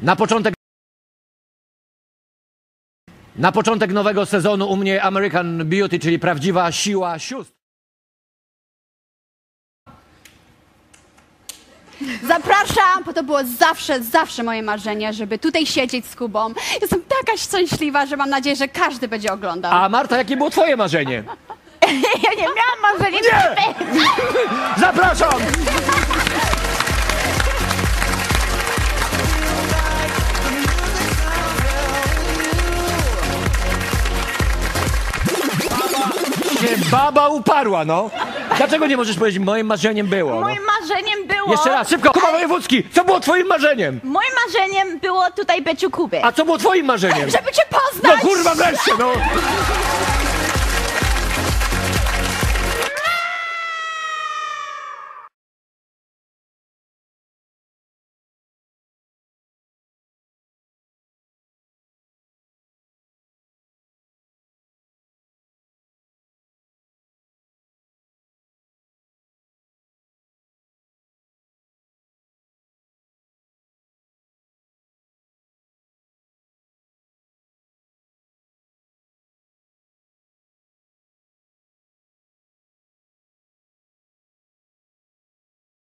Na początek. Na początek nowego sezonu u mnie American Beauty, czyli prawdziwa siła sióstr. Zapraszam, bo to było zawsze, zawsze moje marzenie, żeby tutaj siedzieć z Kubą. Jestem taka szczęśliwa, że mam nadzieję, że każdy będzie oglądał. A Marta, jakie było twoje marzenie? ja nie miałam marzenia. Nie! Zapraszam! Się baba uparła, no. Dlaczego nie możesz powiedzieć, moim marzeniem było? No? Moim marzeniem było... Jeszcze raz, szybko, Kuba Wojewódzki, co było twoim marzeniem? Moim marzeniem było tutaj być u Kuby. A co było twoim marzeniem? Żeby cię No poznać! kurwa wreszcie, no!